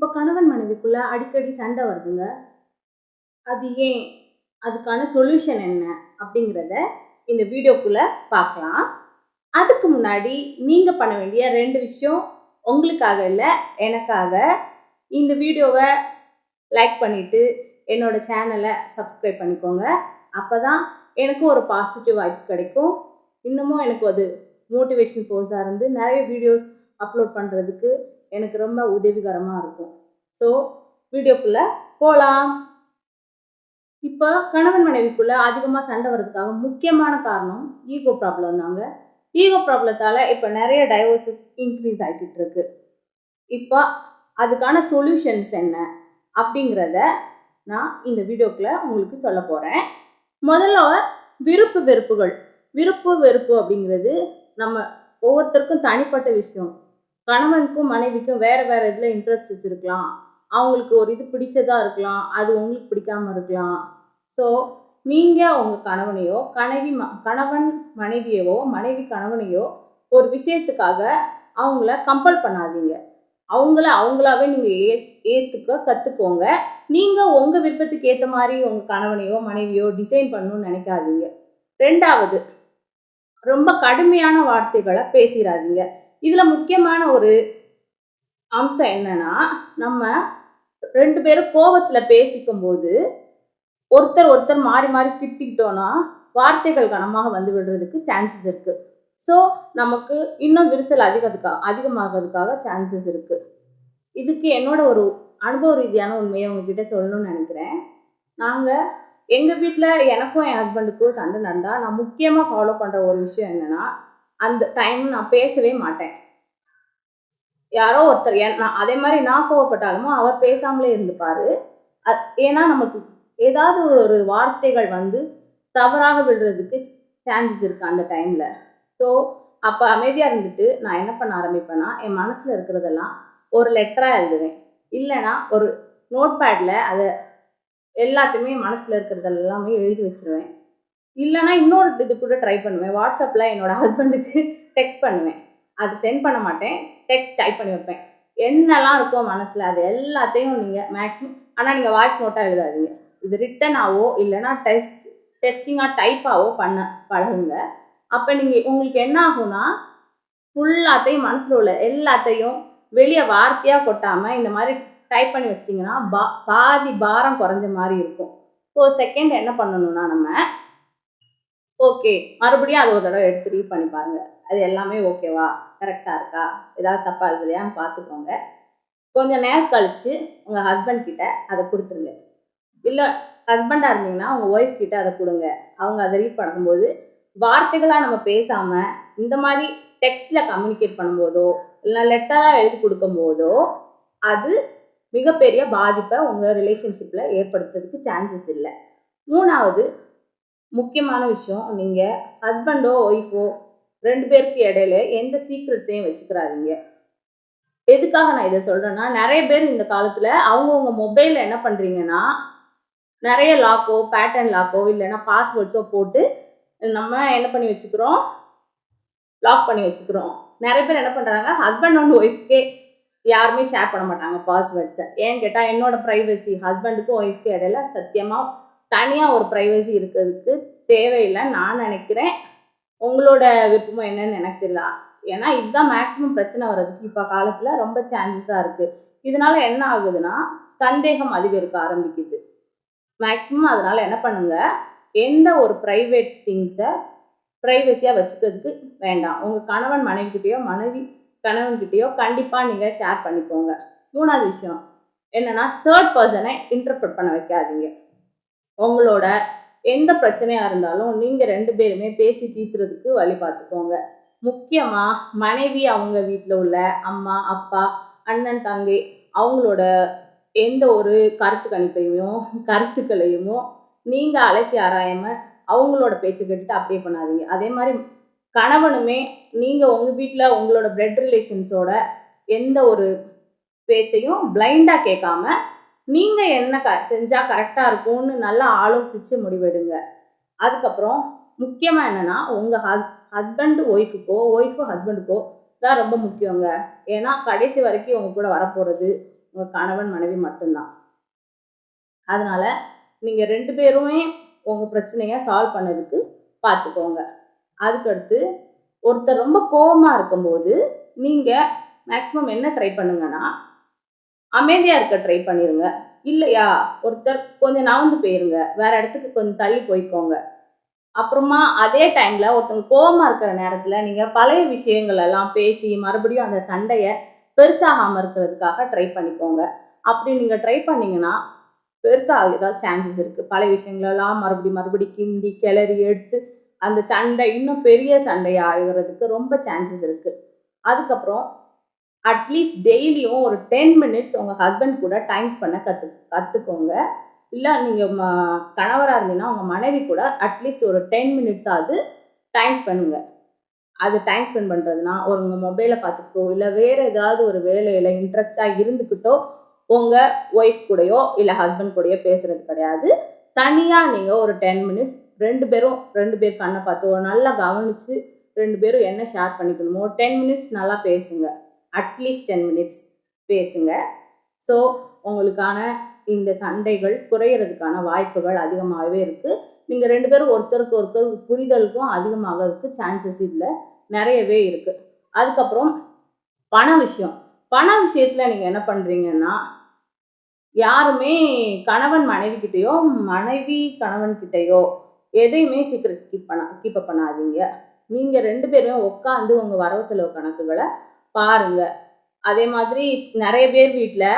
இப்போ கணவன் மனைவிக்குள்ள அடிக்கடி சண்டை வருதுங்க. அது ஏன்? அதுக்கான சொல்யூஷன் என்ன? அப்படிங்கிறத இந்த வீடியோக்குள்ளே பார்க்கலாம். அதுக்கு முன்னாடி நீங்கள் பண்ண வேண்டிய ரெண்டு விஷயம் உங்களுக்காக இல்லை எனக்காக. இந்த வீடியோவை லைக் பண்ணிவிட்டு என்னோடய சேனலை சப்ஸ்கிரைப் பண்ணிக்கோங்க. அப்போ தான் எனக்கும் ஒரு பாசிட்டிவ் வைப்ஸ் கிடைக்கும். இன்னமும் எனக்கு அது மோட்டிவேஷன் போர்ஸாக இருந்து நிறைய வீடியோஸ் அப்லோட் பண்ணுறதுக்கு எனக்கு ரொம்ப உதவிகரமாக இருக்கும். ஸோ வீடியோக்குள்ளே போகலாம் இப்போ கணவன் மனைவிக்குள்ளே அதிகமாக சண்டை வர்றதுக்காக முக்கியமான காரணம் ஈகோ ப்ராப்ளம் தாங்க. ஈகோ ப்ராப்ளத்தால் இப்போ நிறைய டைவர்சஸ் இன்க்ரீஸ் ஆகிட்டு இருக்கு. இப்போ அதுக்கான சொல்யூஷன்ஸ் என்ன அப்படிங்கிறத நான் இந்த வீடியோக்குள்ள உங்களுக்கு சொல்ல போகிறேன் முதல்ல விருப்பு வெறுப்புகள். விருப்பு வெறுப்பு அப்படிங்கிறது நம்ம ஒவ்வொருத்தருக்கும் தனிப்பட்ட விஷயம். கணவனுக்கும் மனைவிக்கும் வேறு வேறு இதில் இன்ட்ரெஸ்ட்ஸ் இருக்கலாம். அவங்களுக்கு ஒரு இது பிடிச்சதா இருக்கலாம். அது உங்களுக்கு பிடிக்காம இருக்கலாம். ஸோ நீங்கள் உங்கள் கணவனையோ கணவி ம கணவன் மனைவியவோ மனைவி கணவனையோ ஒரு விஷயத்துக்காக அவங்கள கம்பல் பண்ணாதீங்க. அவங்கள அவங்களாவே நீங்கள் ஏ ஏற்றுக்க கற்றுக்கோங்க நீங்கள் உங்கள் விருப்பத்துக்கு ஏற்ற மாதிரி உங்கள் கணவனையோ மனைவியோ டிசைன் பண்ணணும்னு நினைக்காதீங்க. ரெண்டாவது ரொம்ப கடுமையான வார்த்தைகளை பேசிடாதீங்க இதில் முக்கியமான ஒரு அம்சம் என்னன்னா நம்ம ரெண்டு பேரும் கோபத்தில் பேசிக்கும் போது ஒருத்தர் ஒருத்தர் மாறி மாறி திட்டிக்கிட்டோன்னா வார்த்தைகள் கனமாக வந்து விடுறதுக்கு சான்சஸ் இருக்குது ஸோ நமக்கு இன்னும் விரிசல் அதிகத்துக்கா அதிகமாகிறதுக்காக சான்சஸ் இருக்குது இதுக்கு என்னோட ஒரு அனுபவ ரீதியான உண்மையை உங்ககிட்ட சொல்லணும்னு நினைக்கிறேன். நாங்கள் எங்கள் வீட்டில் எனக்கும் என் ஹஸ்பண்டுக்கும் சண்டை நடந்தால் நான் முக்கியமாக ஃபாலோ பண்ணுற ஒரு விஷயம் என்னென்னா அந்த டைம் நான் பேசவே மாட்டேன். யாரோ ஒருத்தர் நான் அதே மாதிரி நான் கோவப்பட்டாலுமோ அவர் பேசாமலே இருந்துப்பாரு. அ- ஏன்னா நமக்கு ஏதாவது ஒரு வார்த்தைகள் வந்து தவறாக விடுறதுக்கு சான்சஸ் இருக்குது அந்த டைமில் ஸோ அப்போ அமைதியாக இருந்துட்டு நான் என்ன பண்ண ஆரம்பிப்பேன்னா என் மனசில் இருக்கிறதெல்லாம் ஒரு லெட்டராக எழுதுவேன். இல்லைன்னா ஒரு நோட் பேடில் அதை எல்லாத்தையுமே மனசில் இருக்கிறது எல்லாமே எழுதி வச்சிருவேன். இல்லைன்னா இன்னொரு இது கூட ட்ரை பண்ணுவேன். வாட்ஸ்அப்பில் என்னோட ஹஸ்பண்டுக்கு டெக்ஸ்ட் பண்ணுவேன். அது சென்ட் பண்ண மாட்டேன். டெக்ஸ்ட் டைப் பண்ணி வைப்பேன். என்னெல்லாம் இருக்கோ மனசில் அது எல்லாத்தையும் நீங்கள் மேக்ஸிமம் ஆனால் நீங்கள் வாய்ஸ் நோட்டாக எழுதாதீங்க. இது ரிட்டனாவோ இல்லைன்னா டெஸ்ட் டெஸ்டிங்காக டைப்பாவோ பண்ண பழகுங்க. அப்போ நீங்கள் உங்களுக்கு என்ன ஆகும்னா ஃபுல்லாத்தையும் மனசில் உள்ள எல்லாத்தையும் வெளியே வார்த்தையாக கொட்டாமல் இந்த மாதிரி டைப் பண்ணி வச்சிட்டிங்கன்னா பா பாதி பாரம் குறைஞ்ச மாதிரி இருக்கும். ஸோ செகண்ட் என்ன பண்ணணும்னா நம்ம ஓகே மறுபடியும் அது ஒரு தடவை எடுத்து ரீட் பண்ணி பாருங்க. அது எல்லாமே ஓகேவா கரெக்டாக இருக்கா? ஏதாவது தப்பாக இல்லையான்னு பார்த்துக்கோங்க. கொஞ்சம் நேரம் கழித்து உங்கள் ஹஸ்பண்ட் கிட்ட அதை கொடுத்துருங்க. இல்லை ஹஸ்பண்டாக இருந்தீங்கன்னா உங்கள் ஒய்ஃப் கிட்ட அதை கொடுங்க. அவங்க அதை ரீட் பண்ணும்போது வார்த்தைகளாக நம்ம பேசாமல் இந்த மாதிரி டெக்ஸ்டில் கம்யூனிகேட் பண்ணும்போதோ இல்லை லெட்டராக எழுதி கொடுக்கும்போதோ அது மிகப்பெரிய பாதிப்பை உங்கள் ரிலேஷன்ஷிப்பில் ஏற்படுத்துறதுக்கு சான்சஸ் இல்லை. மூணாவது முக்கியமான விஷயம் நீங்கள் ஹஸ்பண்டோ ஒய்ஃபோ ரெண்டு பேருக்கு இடையில எந்த சீக்ரெட்ஸையும் வச்சுக்கிறாதீங்க. எதுக்காக நான் இதை சொல்கிறேன்னா நிறைய பேர் இந்த காலத்தில் அவங்கவுங்க மொபைலில் என்ன பண்ணுறீங்கன்னா நிறைய லாக்கோ பேட்டர்ன் லாக்கோ இல்லைன்னா பாஸ்வேர்ட்ஸோ போட்டு நம்ம என்ன பண்ணி வச்சுக்கிறோம்? லாக் பண்ணி வச்சுக்கிறோம். நிறைய பேர் என்ன பண்ணுறாங்க ஹஸ்பண்ட் அண்ட் ஒய்ஃப்கே யாருமே ஷேர் பண்ண மாட்டாங்க பாஸ்வேர்ட்ஸை ஏன்னு கேட்டால் என்னோட ப்ரைவசி ஹஸ்பண்டுக்கும் ஒய்ஃப்க்கு இடையில சத்தியமாக தனியாக ஒரு ப்ரைவசி இருக்கிறதுக்கு தேவையில்லை. நான் நினைக்கிறேன் உங்களோட விருப்பம் என்னன்னு எனக்கு தெரியல ஏன்னா இதுதான் மேக்ஸிமம் பிரச்சனை வர்றதுக்கு இப்போ காலத்தில் ரொம்ப சான்சஸாக இருக்குது இதனால என்ன ஆகுதுன்னா சந்தேகம் அதிகரிக்க ஆரம்பிக்குது. மேக்ஸிமம் அதனால் என்ன பண்ணுங்க? எந்த ஒரு ப்ரைவேட் திங்ஸை ப்ரைவசியாக வச்சுக்கிறதுக்கு வேண்டாம். உங்கள் கணவன் மனைவிக்கிட்டேயோ மனைவி கணவன்கிட்டேயோ கண்டிப்பாக நீங்கள் ஷேர் பண்ணிக்கோங்க. மூணாவது விஷயம் என்னென்னா தேர்ட் பர்சனை இன்டர்பிரட் பண்ண வைக்காதீங்க. உங்களோட எந்த பிரச்சனையாக இருந்தாலும் நீங்கள் ரெண்டு பேருமே பேசி தீர்த்துறதுக்கு வழி பார்த்துக்கோங்க. முக்கியமாக மனைவி அவங்க வீட்டில் உள்ள அம்மா அப்பா அண்ணன் தங்கை அவங்களோட எந்த ஒரு கருத்து கணிப்பையுமோ கருத்துக்களையுமோ நீங்கள் அலசி ஆராயாமல் அவங்களோட பேச்சு கேட்டுட்டு அப்படியே பண்ணாதீங்க. அதே மாதிரி கணவனுமே நீங்கள் உங்கள் வீட்டில் உங்களோட பிளட் ரிலேஷன்ஸோட எந்த ஒரு பேச்சையும் பிளைண்டாக கேட்காம நீங்கள் என்ன க செஞ்சால் கரெக்டாக இருக்கும்னு நல்லா ஆலோசித்து முடிவெடுங்க. அதுக்கப்புறம் முக்கியமாக என்னென்னா உங்கள் ஹஸ் ஹஸ்பண்டு ஒய்ஃபுக்கோ ஒய்ஃபு ஹஸ்பண்டுக்கோ தான் ரொம்ப முக்கியங்க. ஏன்னா கடைசி வரைக்கும் உங்கள் கூட வரப்போகிறது உங்கள் கணவன் மனைவி மட்டும்தான். அதனால் நீங்கள் ரெண்டு பேருமே உங்கள் பிரச்சனையை சால்வ் பண்ணதுக்கு பார்த்துக்கோங்க அதுக்கடுத்து ஒருத்தர் ரொம்ப கோவமாக இருக்கும்போது நீங்கள் மேக்ஸிமம் என்ன ட்ரை பண்ணுங்கன்னா அமைதியாக இருக்க ட்ரை பண்ணிடுங்க இல்லையா? ஒருத்தர் கொஞ்சம் நவந்து போயிருங்க. வேற இடத்துக்கு கொஞ்சம் தள்ளி போய்க்கோங்க. அப்புறமா அதே டைமில் ஒருத்தவங்க கோவமாக இருக்கிற நேரத்தில் நீங்கள் பழைய விஷயங்கள் எல்லாம் பேசி மறுபடியும் அந்த சண்டையை பெருசாகாமல் இருக்கிறதுக்காக ட்ரை பண்ணிக்கோங்க. அப்படி நீங்கள் ட்ரை பண்ணீங்கன்னா பெருசாக ஏதாவது சான்சஸ் இருக்குது பழைய விஷயங்களெல்லாம் மறுபடி மறுபடி கிண்டி கிளறி எடுத்து அந்த சண்டை இன்னும் பெரிய சண்டையாக ஆகிறதுக்கு ரொம்ப சான்சஸ் இருக்குது அதுக்கப்புறம் அட்லீஸ்ட் டெய்லியும் ஒரு டென் மினிட்ஸ் உங்கள் ஹஸ்பண்ட் கூட டைம் பண்ண கற்று கற்றுக்கோங்க இல்லை நீங்கள் ம கணவராக இருந்தீங்கன்னா உங்கள் மனைவி கூட அட்லீஸ்ட் ஒரு டென் மினிட்ஸ் ஆகுது டைம் பண்ணுங்க. அது டைம் ஸ்பெண்ட் பண்ணுறதுனா ஒரு உங்கள் மொபைலை பார்த்துக்கிட்டோ இல்லை வேறு ஏதாவது ஒரு வேலையில் இன்ட்ரெஸ்டாக இருந்துக்கிட்டோ உங்கள் ஒய்ஃப் கூடயோ இல்லை ஹஸ்பண்ட் கூடயோ பேசுகிறது கிடையாது. தனியாக நீங்கள் ஒரு டென் மினிட்ஸ் ரெண்டு பேரும் ரெண்டு பேர் கண்ணை பார்த்து ஒரு நல்லா கவனித்து ரெண்டு பேரும் என்ன ஷேர் பண்ணிக்கணுமோ டென் மினிட்ஸ் நல்லா பேசுங்க. அட்லீஸ்ட் டென் மினிட்ஸ் பேசுங்க. ஸோ உங்களுக்கான இந்த சண்டைகள் குறையிறதுக்கான வாய்ப்புகள் அதிகமாகவே இருக்குது நீங்கள் ரெண்டு பேரும் ஒருத்தருக்கு ஒருத்தர் புரிதலுக்கும் அதிகமாகிறதுக்கு சான்சஸ் இதில் நிறையவே இருக்குது அதுக்கப்புறம் பண விஷயம். பண விஷயத்தில் நீங்கள் என்ன பண்ணுறீங்கன்னா யாருமே கணவன் மனைவி கிட்டேயோ மனைவி கணவன் கிட்டேயோ எதையுமே சீக்கிரம் கீப் பண்ண கீப் பண்ணாதீங்க. நீங்கள் ரெண்டு பேருமே உட்காந்து உங்கள் வரவு செலவு கணக்குகளை பாருங்க. அதே மாதிரி நிறைய பேர் வீட்டில்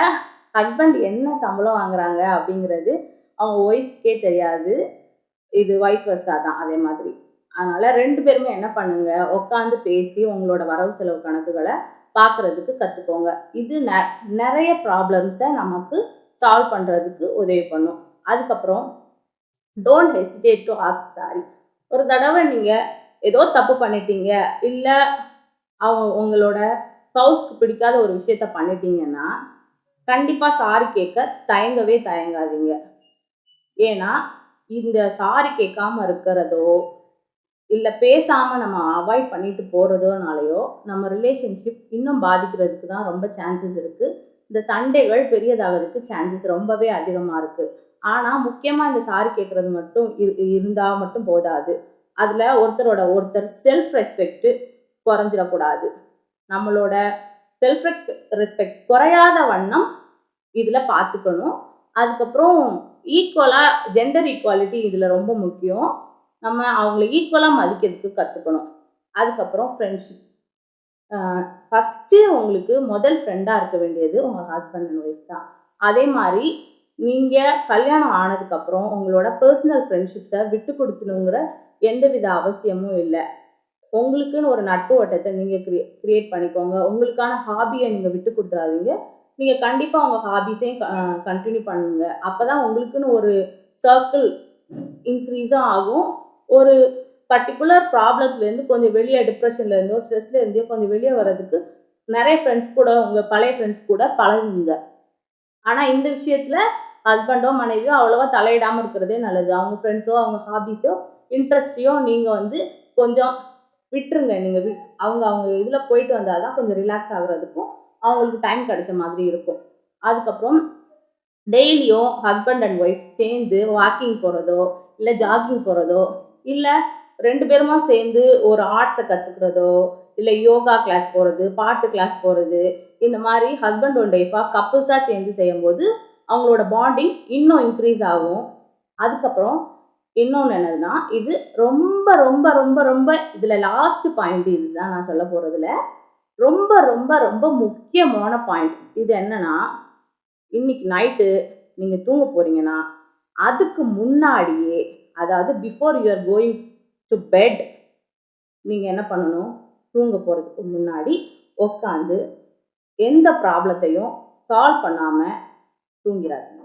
ஹஸ்பண்ட் என்ன சம்பளம் வாங்குறாங்க? அப்படிங்கிறது அவங்க ஒய்ஃப்கே தெரியாது. இது வைஸ் வர்ஸா தான் அதே மாதிரி. அதனால ரெண்டு பேருமே என்ன பண்ணுங்க உட்காந்து பேசி உங்களோட வரவு செலவு கணக்குகளை பார்க்கறதுக்கு கற்றுக்கோங்க இது ந நிறைய ப்ராப்ளம்ஸை நமக்கு சால்வ் பண்ணுறதுக்கு உதவி பண்ணும். அதுக்கப்புறம் don't hesitate to ask sorry ஒரு தடவை நீங்கள் ஏதோ தப்பு பண்ணிட்டீங்க இல்லை அவங்க உங்களோட ஸ்பவுஸ்க்கு பிடிக்காத ஒரு விஷயத்த பண்ணிட்டீங்கன்னா கண்டிப்பாக சாரி கேட்க தயங்கவே தயங்காதீங்க. ஏன்னா இந்த சாரி கேட்காம இருக்கிறதோ இல்லை பேசாமல் நம்ம அவாய்ட் பண்ணிட்டு போகிறதோனாலையோ நம்ம ரிலேஷன்ஷிப் இன்னும் பாதிக்கிறதுக்கு தான் ரொம்ப சான்சஸ் இருக்குது இந்த சண்டைகள் பெரியதாகிறதுக்கு சான்சஸ் ரொம்பவே அதிகமாக இருக்குது ஆனால் முக்கியமாக இந்த சாரி கேட்குறது மட்டும் இருந்தால் மட்டும் போதாது. அதில் ஒருத்தரோட ஒருத்தர் செல்ஃப் ரெஸ்பெக்ட்டு குறைஞ்சிடக்கூடாது. நம்மளோட செல்ஃப் ரெஸ்பெக்ட் குறையாத வண்ணம் இதில் பார்த்துக்கணும் அதுக்கப்புறம் ஈக்குவலாக ஜெண்டர் ஈக்குவாலிட்டி இதில் ரொம்ப முக்கியம். நம்ம அவங்கள ஈக்குவலாக மதிக்கிறதுக்கு கற்றுக்கணும் அதுக்கப்புறம் ஃப்ரெண்ட்ஷிப் ஃபஸ்ட்டு உங்களுக்கு முதல் ஃப்ரெண்டாக இருக்க வேண்டியது உங்கள் ஹஸ்பண்ட் அண்ட் ஒய்ஃப் தான். அதே மாதிரி நீங்கள் கல்யாணம் ஆனதுக்கப்புறம் உங்களோட பர்சனல் ஃப்ரெண்ட்ஷிப்ஸை விட்டு கொடுக்கணுங்கிற எந்தவித அவசியமும் இல்லை. உங்களுக்குன்னு ஒரு நட்பு வட்டத்தை நீங்கள் க்ரியே க்ரியேட் பண்ணிக்கோங்க. உங்களுக்கான ஹாபியை நீங்கள் விட்டு கொடுத்துறாதீங்க. நீங்கள் கண்டிப்பாக உங்கள் ஹாபிஸையும் கண்டினியூ பண்ணுங்க. அப்போ தான் உங்களுக்குன்னு ஒரு சர்க்கிள் இன்க்ரீஸாக ஆகும். ஒரு பர்டிகுலர் ப்ராப்ளத்துலேருந்து கொஞ்சம் வெளியே டிப்ரெஷன்லேருந்தோ ஸ்ட்ரெஸ்லேருந்தோ கொஞ்சம் வெளியே வர்றதுக்கு நிறைய ஃப்ரெண்ட்ஸ் கூட உங்கள் பழைய ஃப்ரெண்ட்ஸ் கூட பழகுங்க. ஆனால் இந்த விஷயத்தில் ஹஸ்பண்டோ மனைவியோ அவ்வளோவா தலையிடாமல் இருக்கிறதே நல்லது. அவங்க ஃப்ரெண்ட்ஸோ அவங்க ஹாபிஸோ இன்ட்ரெஸ்ட்டையோ நீங்கள் வந்து கொஞ்சம் விட்டுருங்க நீங்கள் வி அவங்க அவங்க இதில் போயிட்டு வந்தால் தான் கொஞ்சம் ரிலாக்ஸ் ஆகுறதுக்கும் அவங்களுக்கு டைம் கிடைச்ச மாதிரி இருக்கும். அதுக்கப்புறம் டெய்லியும் ஹஸ்பண்ட் அண்ட் ஒய்ஃப் சேர்ந்து வாக்கிங் போகிறதோ இல்லை ஜாகிங் போகிறதோ இல்லை ரெண்டு பேருமா சேர்ந்து ஒரு ஆர்ட்ஸை கற்றுக்கிறதோ இல்லை யோகா கிளாஸ் போகிறது பாட்டு கிளாஸ் போகிறது இந்த மாதிரி ஹஸ்பண்ட் அண்ட் ஒய்ஃபாக கப்புள்ஸாக சேர்ந்து செய்யும்போது அவங்களோட பாண்டிங் இன்னும் இன்க்ரீஸ் ஆகும். அதுக்கப்புறம் இன்னொன்று என்னதுன்னா இது ரொம்ப ரொம்ப ரொம்ப ரொம்ப இதில் லாஸ்ட் பாயிண்ட் இதுதான் நான் சொல்ல போகிறதுல ரொம்ப ரொம்ப ரொம்ப முக்கியமான பாயிண்ட் இது என்னன்னா இன்னைக்கு நைட்டு நீங்கள் தூங்க போகிறீங்கன்னா அதுக்கு முன்னாடியே அதாவது before you're going to bed நீங்கள் என்ன பண்ணணும்? தூங்க போகிறதுக்கு முன்னாடி உட்காந்து எந்த ப்ராப்ளத்தையும் சால்வ் பண்ணாமல் தூங்கிடாதீங்க.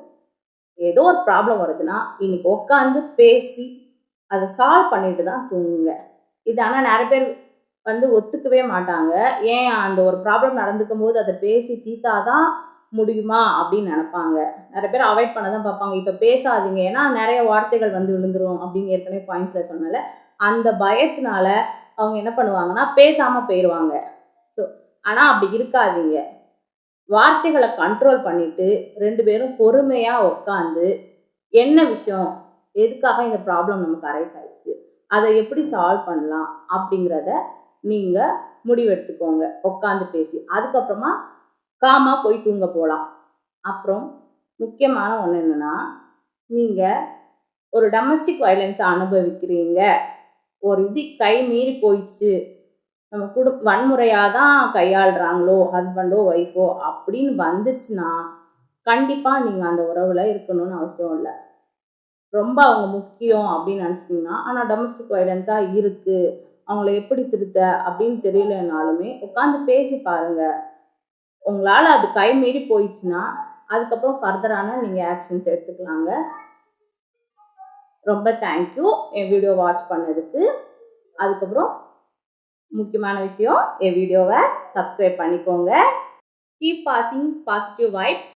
ஏதோ ஒரு ப்ராப்ளம் வருதுன்னா இன்னைக்கு உட்காந்து பேசி அதை சால்வ் பண்ணிட்டு தான் தூங்குங்க. இது ஆனால் நிறைய பேர் வந்து ஒத்துக்கவே மாட்டாங்க. ஏன் அந்த ஒரு ப்ராப்ளம் நடந்துக்கும் போது அதை பேசி தீர்த்தாதான் முடியுமா அப்படின்னு நினைப்பாங்க. நிறைய பேர் அவாய்ட் பண்ண தான் பார்ப்பாங்க. இப்போ பேசாதீங்க. ஏன்னா நிறைய வார்த்தைகள் வந்து விழுந்துரும் அப்படின்னு ஏற்கனவே பாயிண்ட்ஸில் சொன்னால அந்த பயத்தினால அவங்க என்ன பண்ணுவாங்கன்னா பேசாமல் போயிடுவாங்க ஸோ ஆனால் அப்படி இருக்காதீங்க. வார்த்தைகளை கண்ட்ரோல் பண்ணிட்டு ரெண்டு பேரும் பொறுமையாக உட்காந்து என்ன விஷயம் எதுக்காக இந்த ப்ராப்ளம் நமக்கு அரைஸ் ஆயிடுச்சு அதை எப்படி சால்வ் பண்ணலாம் அப்படிங்கிறத நீங்கள் முடிவெடுத்துக்கோங்க. உட்காந்து பேசி. அதுக்கப்புறமா காமாக போய் தூங்க போகலாம் அப்புறம் முக்கியமான ஒன்று என்னென்னா நீங்கள் ஒரு டொமஸ்டிக் வயலன்ஸை அனுபவிக்கிறீங்க. ஒரு இது கை மீறி போயிடுச்சு. நம்ம குடு வன்முறையாக தான் கையாளுறாங்களோ ஹஸ்பண்டோ ஒய்ஃபோ அப்படின்னு வந்துச்சுன்னா கண்டிப்பாக நீங்கள் அந்த உறவில் இருக்கணும்னு அவசியம் இல்லை. ரொம்ப அவங்க முக்கியம் அப்படின்னு நினச்சிட்டிங்கன்னா ஆனால் டொமஸ்டிக் வைலன்ஸாக இருக்குது அவங்கள எப்படி திருத்த அப்படின்னு தெரியலனாலுமே உட்காந்து பேசி பாருங்கள் உங்களால் அது கை மீறி போயிடுச்சுன்னா அதுக்கப்புறம் ஃபர்தரான நீங்கள் ஆக்ஷன்ஸ் எடுத்துக்கலாங்க. ரொம்ப தேங்க்யூ என் வீடியோ வாட்ச் பண்ணதுக்கு. அதுக்கப்புறம் முக்கியமான விஷயம் என் வீடியோவை சப்ஸ்கிரைப் பண்ணிக்கோங்க. Keep passing positive vibes